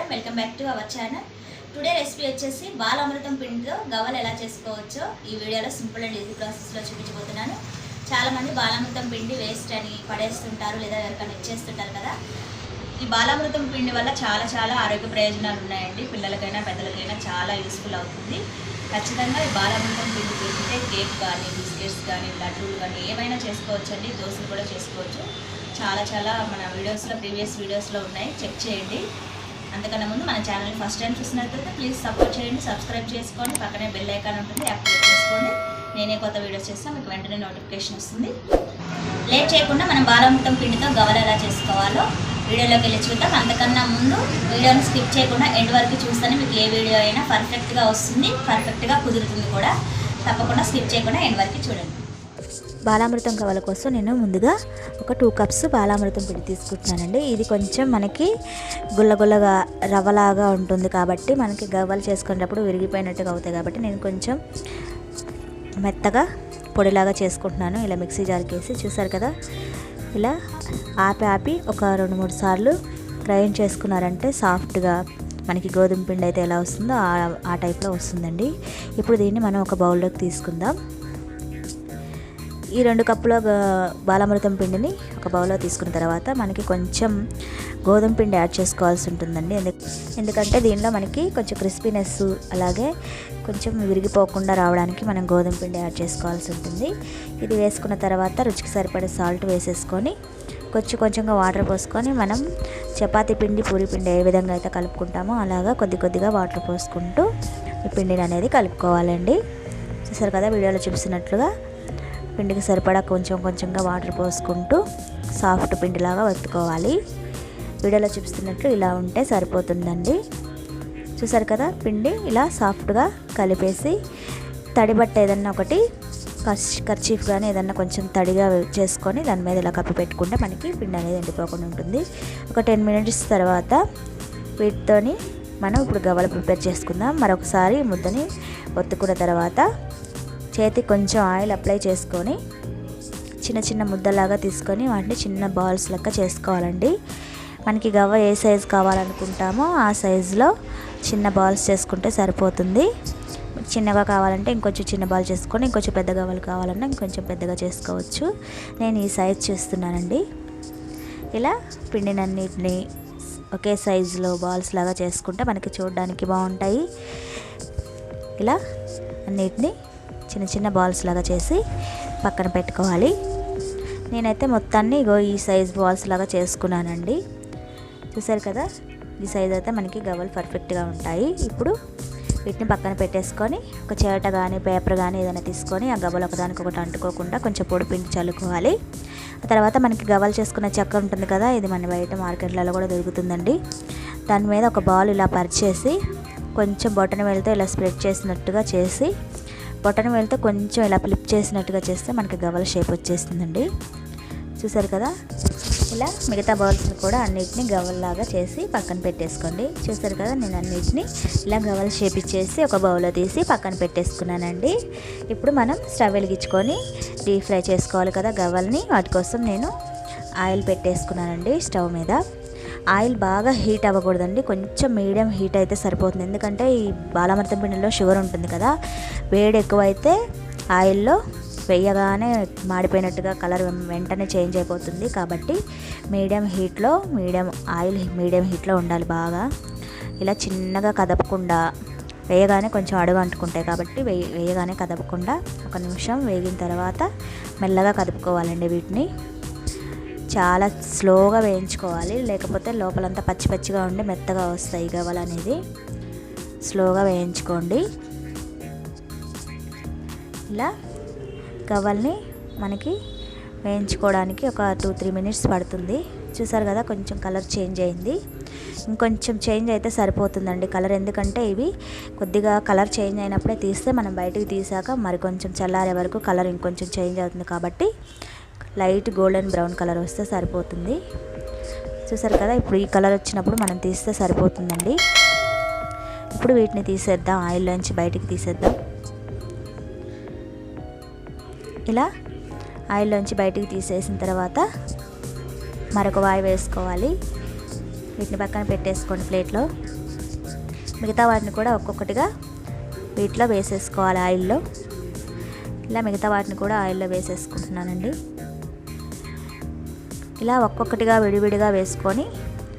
నమస్కారం. Welcome back to our channel today recipe వచ్చేసి బాలామృతం పిండితో గవ్వలు ఎలా చేసుకోవచ్చో ఈ వీడియోలో సింపుల్ అండ్ ఈజీ ప్రాసెస్లో చూపించబోతున్నాను. చాలామంది బాలామృతం పిండి వేస్ట్ అని పడేస్తుంటారు లేదా ఎవరికైనా ఇచ్చేస్తుంటారు కదా. ఈ బాలామృతం పిండి వల్ల చాలా చాలా ఆరోగ్య ప్రయోజనాలు ఉన్నాయండి. పిల్లలకైనా పెద్దలకైనా చాలా యూస్ఫుల్ అవుతుంది. ఖచ్చితంగా ఈ బాలామృతం పిండి తీసుకుంటే కేక్ కానీ బిస్కెట్స్ కానీ లడ్డూలు కానీ ఏమైనా చేసుకోవచ్చండి. దోశలు కూడా చేసుకోవచ్చు. చాలా చాలా మన వీడియోస్లో ప్రీవియస్ వీడియోస్లో ఉన్నాయి. చెక్ చేయండి. అందుకన్నా ముందు మన ఛానల్ ఫస్ట్ టైం చూసినట్లయితే ప్లీజ్ సపోర్ట్ చేయండి సబ్స్క్రైబ్ చేసుకోండి పక్కనే బెల్ ఐకాన్ ఉంటుంది యాక్టివేట్ చేసుకోండి. నేనే కొత్త వీడియోస్ చేస్తాను మీకు వెంటనే నోటిఫికేషన్ వస్తుంది. లేట్ చేయకుండా మనం బాలామృతం పిండితో గవలు ఎలా చేసుకోవాలో వీడియోలోకి వెళ్ళి చూద్దాం. అంతకన్నా ముందు వీడియోని స్కిప్ చేయకుండా ఎండ్ వరకు చూస్తేనే మీకు ఏ వీడియో అయినా పర్ఫెక్ట్గా వస్తుంది పర్ఫెక్ట్గా కుదురుతుంది కూడా. తప్పకుండా స్కిప్ చేయకుండా ఎండ్ వరకు చూడండి. బాలామృతం కవల కోసం నేను ముందుగా ఒక టూ కప్స్ బాలామృతం పిండి తీసుకుంటున్నానండి. ఇది కొంచెం మనకి గుల్లగుల్లగా రవ్వలాగా ఉంటుంది కాబట్టి మనకి గవ్వలు చేసుకునేటప్పుడు విరిగిపోయినట్టుగా అవుతాయి కాబట్టి నేను కొంచెం మెత్తగా పొడిలాగా చేసుకుంటున్నాను. ఇలా మిక్సీ జార్కి వేసి చూసారు కదా? ఇలా ఆపి ఆపి ఒక రెండు మూడు సార్లు గ్రైండ్ చేసుకున్నారంటే సాఫ్ట్గా మనకి గోధుమ పిండి అయితే ఎలా వస్తుందో ఆ టైప్లో వస్తుందండి. ఇప్పుడు దీన్ని మనం ఒక బౌల్లోకి తీసుకుందాం. ఈ రెండు కప్పుల బాలామృతం పిండిని ఒక బౌల్లో తీసుకున్న తర్వాత మనకి కొంచెం గోధుమ పిండి యాడ్ చేసుకోవాల్సి ఉంటుందండి. ఎందుకంటే దీనిలో మనకి కొంచెం క్రిస్పీనెస్ అలాగే కొంచెం విరిగిపోకుండా రావడానికి మనం గోధుమ పిండి యాడ్ చేసుకోవాల్సి ఉంటుంది. ఇది వేసుకున్న తర్వాత రుచికి సరిపడే సాల్ట్ వేసేసుకొని కొంచెం కొంచెంగా వాటర్ పోసుకొని మనం చపాతీ పిండి పూరి పిండి ఏ విధంగా అయితే కలుపుకుంటామో అలాగా కొద్ది కొద్దిగా వాటర్ పోసుకుంటూ ఈ పిండిని అనేది కలుపుకోవాలండి. చూసారు కదా వీడియోలో చూపిస్తున్నట్లుగా పిండికి సరిపడా కొంచెం కొంచెంగా వాటర్ పోసుకుంటూ సాఫ్ట్ పిండిలాగా వత్తుకోవాలి వీడియోలో చూపిస్తున్నట్లు ఇలా ఉంటే సరిపోతుందండి. చూసారు కదా పిండి ఇలా సాఫ్ట్గా కలిపేసి తడి బట్ట ఏదన్నా ఒకటి కర్చీఫ్ కానీ ఏదన్నా కొంచెం తడిగా చేసుకొని దాని మీద ఇలా కప్పి పెట్టుకుంటే మనకి పిండి అనేది ఎండిపోకుండా ఉంటుంది. ఒక టెన్ మినిట్స్ తర్వాత వీటితోని మనం ఇప్పుడు గవ్వలు ప్రిపేర్ చేసుకుందాం. మరొకసారి ముద్దని ఒత్తుకున్న తర్వాత చేతి కొంచెం ఆయిల్ అప్లై చేసుకొని చిన్న చిన్న ముద్దలాగా తీసుకొని వాటిని చిన్న బాల్స్ లెక్క చేసుకోవాలండి. మనకి గవ్వ ఏ సైజు కావాలనుకుంటామో ఆ సైజులో చిన్న బాల్స్ చేసుకుంటే సరిపోతుంది. చిన్నగా కావాలంటే ఇంకొంచెం చిన్న బాల్ చేసుకొని ఇంకొంచెం పెద్ద గవ్వలు కావాలన్నా ఇంకొంచెం పెద్దగా చేసుకోవచ్చు. నేను ఈ సైజ్ చేస్తున్నానండి. ఇలా పిండినన్నిటిని ఒకే సైజులో బాల్స్ లాగా చేసుకుంటే మనకి చూడడానికి బాగుంటాయి. ఇలా అన్నిటినీ చిన్న చిన్న బాల్స్ లాగా చేసి పక్కన పెట్టుకోవాలి. నేనైతే మొత్తాన్ని ఇగో ఈ సైజ్ బాల్స్ లాగా చేసుకున్నానండి. చూసారు కదా? ఈ సైజ్ అయితే మనకి గవ్వలు పర్ఫెక్ట్గా ఉంటాయి. ఇప్పుడు వీటిని పక్కన పెట్టేసుకొని ఒక చేట కానీ పేపర్ కానీ ఏదైనా తీసుకొని ఆ గవ్వలు ఒకదానికొకటి అంటుకోకుండా కొంచెం పొడి పిండి చల్లుకోవాలి. ఆ తర్వాత మనకి గవ్వలు చేసుకున్న చెక్క ఉంటుంది కదా? ఇది మన బయట మార్కెట్లలో కూడా దొరుకుతుందండి. దాని మీద ఒక బాల్ ఇలా పరిచేసి కొంచెం బొటన వెళ్తే ఇలా స్ప్రెడ్ చేసినట్టుగా చేసి బొటన వేలతో కొంచెం ఇలా ఫ్లిప్ చేసినట్టుగా చేస్తే మనకి గవల షేప్ వచ్చేస్తుందండి. చూసారు కదా? ఇలా మిగతా బౌల్స్ని కూడా అన్నిటిని గవల్లాగా చేసి పక్కన పెట్టేసుకోండి. చూసారు కదా? నేను అన్నిటిని ఇలా గవల్ షేప్ ఇచ్చేసి ఒక బౌల్లో తీసి పక్కన పెట్టేసుకున్నానండి. ఇప్పుడు మనం స్టవ్ వెలిగించుకొని డీప్ ఫ్రై చేసుకోవాలి కదా గవల్ని వాటి కోసం నేను ఆయిల్ పెట్టేసుకున్నానండి స్టవ్ మీద. ఆయిల్ బాగా హీట్ అవ్వకూడదండి. కొంచెం మీడియం హీట్ అయితే సరిపోతుంది. ఎందుకంటే ఈ బాలామృతం పిండిలో షుగర్ ఉంటుంది కదా వేడి ఎక్కువైతే ఆయిల్లో వేయగానే మాడిపోయినట్టుగా కలర్ వెంటనే చేంజ్ అయిపోతుంది. కాబట్టి మీడియం హీట్లో మీడియం ఆయిల్ మీడియం హీట్లో ఉండాలి బాగా. ఇలా చిన్నగా కదపకుండా వేయగానే కొంచెం అడుగు అంటుకుంటాయి. కాబట్టి వేయ వేయగానే కదపకుండా ఒక నిమిషం వేగిన తర్వాత మెల్లగా కదుపుకోవాలండి వీటిని. చాలా స్లోగా వేయించుకోవాలి. లేకపోతే లోపలంతా పచ్చి పచ్చిగా ఉండి మెత్తగా వస్తాయి గవలు అనేది. స్లోగా వేయించుకోండి. ఇలా గవ్వల్ని మనకి వేయించుకోవడానికి ఒక టూ త్రీ మినిట్స్ పడుతుంది. చూసారు కదా కొంచెం కలర్ చేంజ్ అయింది. ఇంకొంచెం చేంజ్ అయితే సరిపోతుందండి కలర్. ఎందుకంటే ఇవి కొద్దిగా కలర్ చేంజ్ అయినప్పుడే తీస్తే మనం బయటికి తీసాక మరి కొంచెం చల్లారే వరకు కలర్ ఇంకొంచెం చేంజ్ అవుతుంది కాబట్టి లైట్ గోల్డెన్ బ్రౌన్ కలర్ వస్తే సరిపోతుంది. చూసారు కదా ఇప్పుడు ఈ కలర్ వచ్చినప్పుడు మనం తీస్తే సరిపోతుందండి. ఇప్పుడు వీటిని తీసేద్దాం ఆయిల్లోంచి బయటికి తీసేద్దాం. ఇలా ఆయిల్లోంచి బయటికి తీసేసిన తర్వాత మరొక వాయి వేసుకోవాలి. వీటిని పక్కన పెట్టేసుకోండి ప్లేట్లో. మిగతా వాటిని కూడా ఒక్కొక్కటిగా వీటిలో వేసేసుకోవాలి ఆయిల్లో. ఇలా మిగతా వాటిని కూడా ఆయిల్లో వేసేసుకుంటున్నానండి. ఇలా ఒక్కొక్కటిగా విడివిడిగా వేసుకొని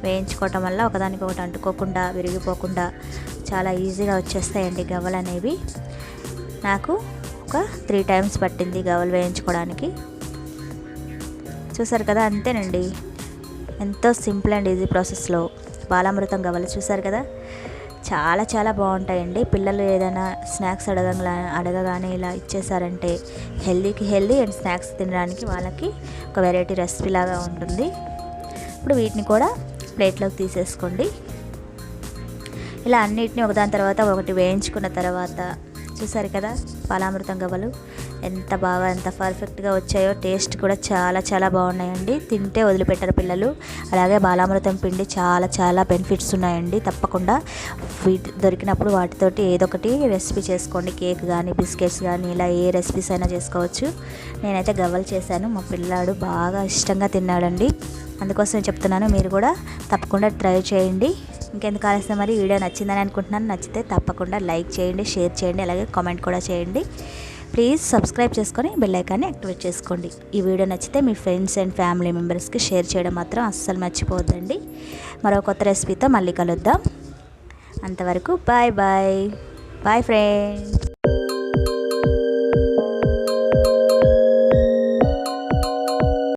వేయించుకోవటం వల్ల ఒకదానికి ఒకటి అంటుకోకుండా విరిగిపోకుండా చాలా ఈజీగా వచ్చేస్తాయండి గవ్వలు అనేవి. నాకు ఒక త్రీ టైమ్స్ పట్టింది గవ్వలు వేయించుకోవడానికి. చూసారు కదా అంతేనండి. ఎంతో సింపుల్ అండ్ ఈజీ ప్రాసెస్లో బాలామృతం గవ్వలు చూసారు కదా? చాలా చాలా బాగుంటాయండి. పిల్లలు ఏదైనా స్నాక్స్ అడగంగా అడగగానే ఇలా ఇచ్చేసారంటే హెల్దీకి హెల్దీ అండ్ స్నాక్స్ తినడానికి వాళ్ళకి ఒక వెరైటీ రెసిపీ లాగా ఉంటుంది. ఇప్పుడు వీటిని కూడా ప్లేట్లోకి తీసేసుకోండి. ఇలా అన్నిటిని ఒకదాని తర్వాత ఒకటి వేయించుకున్న తర్వాత చూసారు కదా పాలామృతం గవ్వలు ఎంత బాగా ఎంత పర్ఫెక్ట్గా వచ్చాయో టేస్ట్ కూడా చాలా చాలా బాగున్నాయండి. తింటే వదిలిపెట్టారు పిల్లలు. అలాగే బాలామృతం పిండి చాలా చాలా బెనిఫిట్స్ ఉన్నాయండి. తప్పకుండా వీటి దొరికినప్పుడు వాటితోటి ఏదో ఒకటి రెసిపీ చేసుకోండి. కేక్ కానీ బిస్కెట్స్ కానీ ఇలా ఏ రెసిపీస్ అయినా చేసుకోవచ్చు. నేనైతే గవ్వలు చేశాను. మా పిల్లాడు బాగా ఇష్టంగా తిన్నాడండి. అందుకోసం చెప్తున్నాను. మీరు కూడా తప్పకుండా ట్రై చేయండి. ఇంకెందుకు ఆలస్యం? మరి వీడియో నచ్చిందని అనుకుంటున్నాను. నచ్చితే తప్పకుండా లైక్ చేయండి షేర్ చేయండి అలాగే కామెంట్ కూడా చేయండి. ప్లీజ్ సబ్స్క్రైబ్ చేసుకొని బెల్ ఐకాన్ని యాక్టివేట్ చేసుకోండి. ఈ వీడియో నచ్చితే మీ ఫ్రెండ్స్ అండ్ ఫ్యామిలీ మెంబర్స్కి షేర్ చేయడం మాత్రం అస్సలు మర్చిపోవద్దండి. మరో కొత్త రెసిపీతో మళ్ళీ కలుద్దాం. అంతవరకు బాయ్ బాయ్. Bye friends.